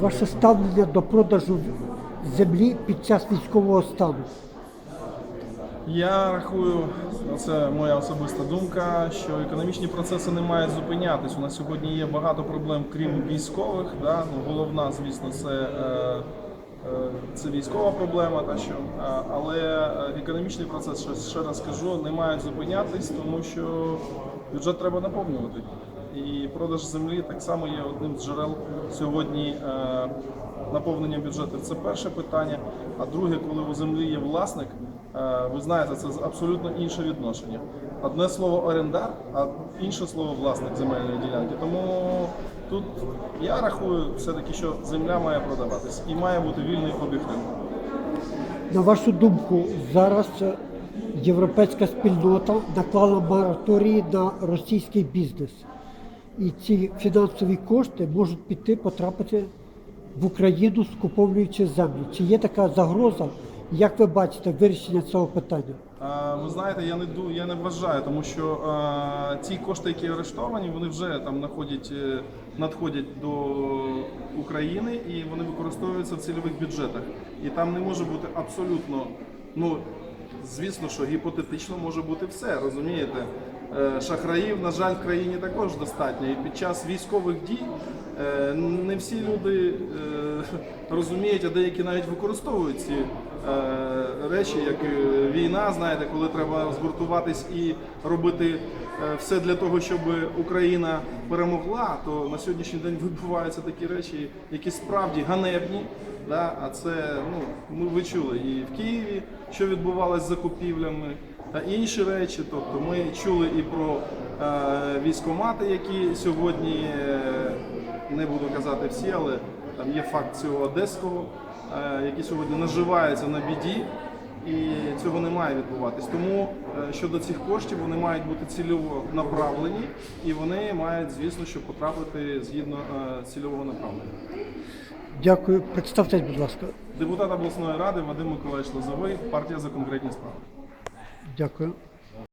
ваше ставлення до продажу землі під час військового стану? Я рахую, це моя особиста думка, що економічні процеси не мають зупинятись. У нас сьогодні є багато проблем, крім військових. Да? Ну, головна, звісно, це, е, е, це військова проблема, та що, але е, економічний процес, ще, раз скажу, не мають зупинятись, тому що бюджет треба наповнювати. І продаж землі так само є одним з джерел сьогодні е, наповнення бюджету. Це перше питання. А друге, коли у землі є власник, е, ви знаєте, це абсолютно інше відношення. Одне слово орендар, а інше слово власник земельної ділянки. Тому тут я рахую все-таки, що земля має продаватись і має бути вільний обіг ринку. На вашу думку, зараз європейська спільнота наклала мораторії на російський бізнес. І ці фінансові кошти можуть піти потрапити в Україну, скуповуючи землю. Чи є така загроза? Як ви бачите вирішення цього питання? А, Ви знаєте, я не ду, я не вважаю, тому що а, ті кошти, які арештовані, вони вже там надходять, е, надходять до України і вони використовуються в цільових бюджетах. І там не може бути абсолютно, ну звісно, що гіпотетично може бути все, розумієте? Е, Шахраїв, на жаль, в країні також достатньо. І під час військових дій е, не всі люди е, розуміють, а деякі навіть використовують ці речі, як війна, знаєте, коли треба згуртуватись і робити все для того, щоб Україна перемогла, то на сьогоднішній день відбуваються такі речі, які справді ганебні. Да? А це ну ми ви чули і в Києві, що відбувалося з закупівлями, та інші речі. Тобто ми чули і про е, військомати, які сьогодні е, не буду казати всі, але там є факт цього одеського, е, які сьогодні наживаються на біді. І цього не має відбуватись. Тому е, щодо цих коштів вони мають бути цільово направлені, і вони мають, звісно, що потрапити згідно е, цільового направлення. Дякую. Представтесь, будь ласка. Депутат обласної ради Вадим Миколаївич Лозовий, партія за конкретні справи. Дякую.